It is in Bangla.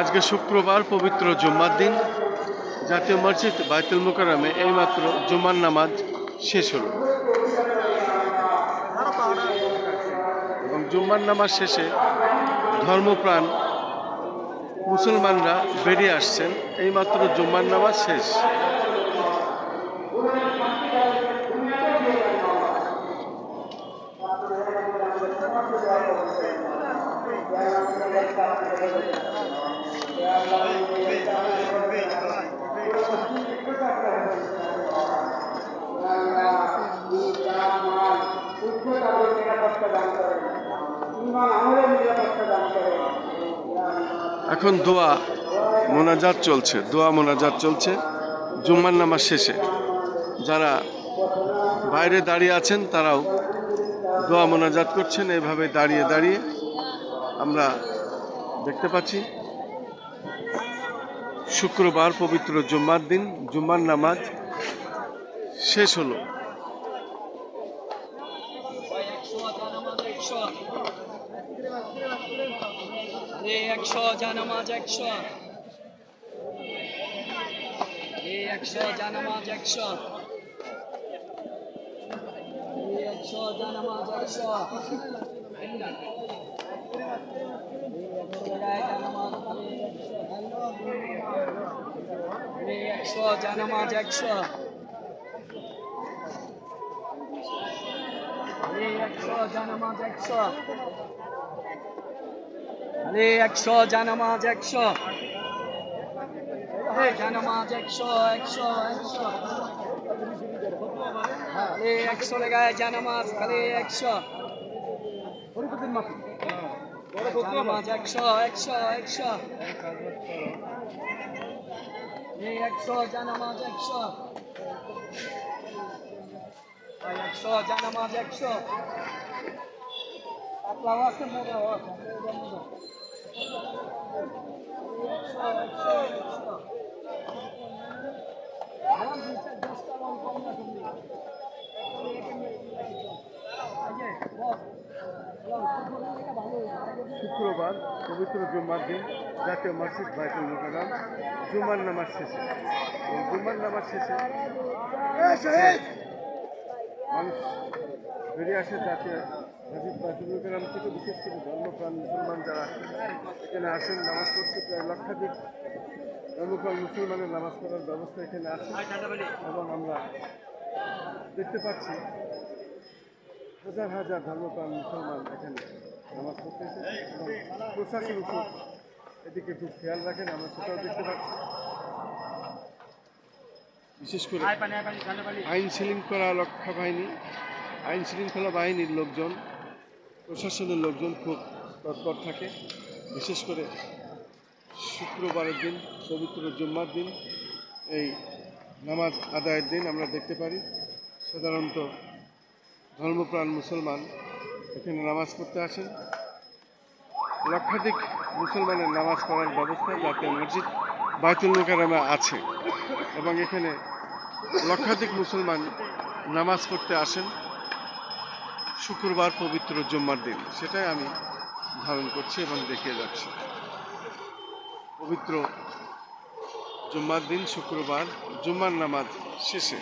আজকে শুক্রবার পবিত্র জুম্মার দিন। জাতীয় মসজিদ বাইতুল মোকারমে এইমাত্র জুম্মার নামাজ শেষ হলো। এবং জুম্মার নামাজ শেষে ধর্মপ্রাণ মুসলমানরা বেরিয়ে আসছেন। এইমাত্র জুম্মার নামাজ শেষ। এখন দোয়া মোনাজাত চলছে, দোয়া মোনাজাত চলছে, জুম্মার নামাজ শেষে। যারা বাইরে দাঁড়িয়ে আছেন, তারাও দোয়া মোনাজাত করছেন, এভাবে দাঁড়িয়ে দাঁড়িয়ে আমরা দেখতে পাচ্ছি, শুক্রবার পবিত্র জুম্মার দিন, জুম্মার নামাজ শেষ হলো। একশো জানামাজ একশো একশো জানামাজ একশো একশো জানামাজ একশো একশো জানামাজ একশো একশো জানামাজ একশো আরে একশো জানামাজ একশো জানামাজ একশো একশো একশো আরে একশো লেগায় জানামাজ খালি একশো জানামাজ একশো একশো একশো একশো জানামাজ একশো এই একশো জানামাজ একশো। পাতলাও আছে মোটাও আছে। শুক্রবার পবিত্র জুম্মার দিন জাতীয় মসজিদ বাইতুল মোকাররম। জুম্মার নামাজ শেষে। এবং জুম্মার নামাজ শেষে মানুষ বেরিয়ে আসে জাতীয় মসজিদ বাইতুল মোকাররম থেকে বিশেষ করে ধর্মপ্রাণ মুসলমান যারা এখানে আসেন, নামাজ পড়তে প্রায় লক্ষাধিক ধর্মপ্রাণ মুসলমানের নামাজ পড়ার ব্যবস্থা এখানে আছে এবং আমরা দেখতে পাচ্ছি হাজার হাজার ধর্মপ্রাণ মুসলমান এখানে নামাজ পড়তে এবং উপর এদিকে একটু খেয়াল রাখেন, আমরা সেটাও দেখতে পাচ্ছি। বিশেষ করে আইন শৃঙ্খলা রক্ষা বাহিনী আইন শৃঙ্খলা বাহিনীর লোকজন প্রশাসনের লোকজন খুব তৎপর থাকে। বিশেষ করে শুক্রবারের দিন পবিত্র জুম্মার দিন এই নামাজ আদায়ের দিন আমরা দেখতে পারি। সাধারণত ধর্মপ্রাণ মুসলমান এখানে নামাজ পড়তে আসেন। লক্ষাধিক মুসলমানের নামাজ পড়ার ব্যবস্থা জাতীয় মসজিদ বাইতুল মোকারমে আছে এবং এখানে লক্ষাধিক মুসলমান নামাজ পড়তে আসেন। শুক্রবার পবিত্র জুম্মার দিন, সেটাই আমি ধারণ করছি এবং দেখিয়ে যাচ্ছি। পবিত্র জুম্মার দিন, শুক্রবার জুম্মার নামাজ শেষে